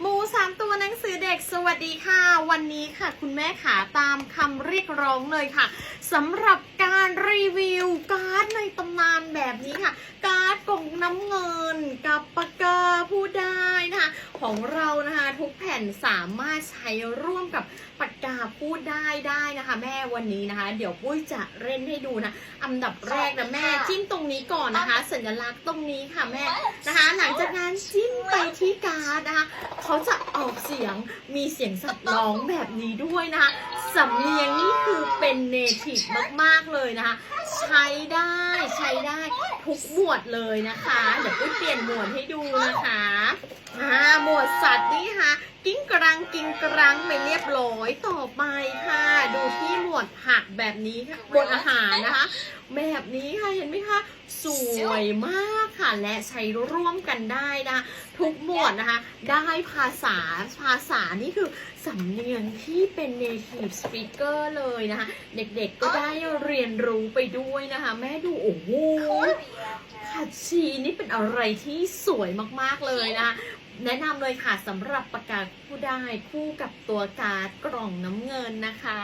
หมูสามตัวหนังสือเด็กสวัสดีค่ะ วันนี้ค่ะ คุณแม่ขาตามคำเรียกร้องเลยค่ะสำหรับการรีวิวการ์ดในตำนานแบบนี้ค่ะ การ์ดกล่องน้ำเงินกับปากกาผู้ได้นะคะของเรานะคะทุกแผ่นสามารถใช้ร่วมกับปากกาพูดได้ได้นะคะ แม่วันนี้นะคะ เดี๋ยวปุ้ยจะเล่นให้ดูนะอันดับแรกนะแม่จิ้มตรงนี้ก่อนนะคะ สัญลักษณ์ตรงนี้ค่ะแม่นะคะ หลังจากนั้น ที่การ์ดนะคะเขาจะออกเสียงมีเสียงสัตว์ร้องแบบนี้ด้วยนะคะสำเนียงนี่คือเป็นเนทีฟมาก ๆ เลยนะคะ ใช้ได้ใช้ได้ทุกหมวดเลยนะคะ เดี๋ยวปุ้ยเปลี่ยนหมวดให้ดูนะคะอ่าหมวดสัตว์นี่ค่ะ กิ้งกรังกิ้งกรังไปเรียบร้อยต่อไปค่ะ ดูที่หมวดผักแบบนี้ค่ะหมวดอาหารนะคะ แบบนี้ค่ะเห็นไหมคะ สวยมากค่ะ และใช้ร่วมกันได้นะทุกหมวดนะคะได้ภาษาภาษานี่คือสำเนียงที่เป็น native speaker เลยนะคะเด็กๆก็ได้เรียนรู้ไปด้วยนะคะ แม่ดูโอ้โหผัดชีนี่เป็นอะไรที่สวยมากๆเลยนะคะแนะนำเลยค่ะสำหรับปากกาศผู้ได้คู่กับตัวการ์ดกล่องน้ำเงินนะคะ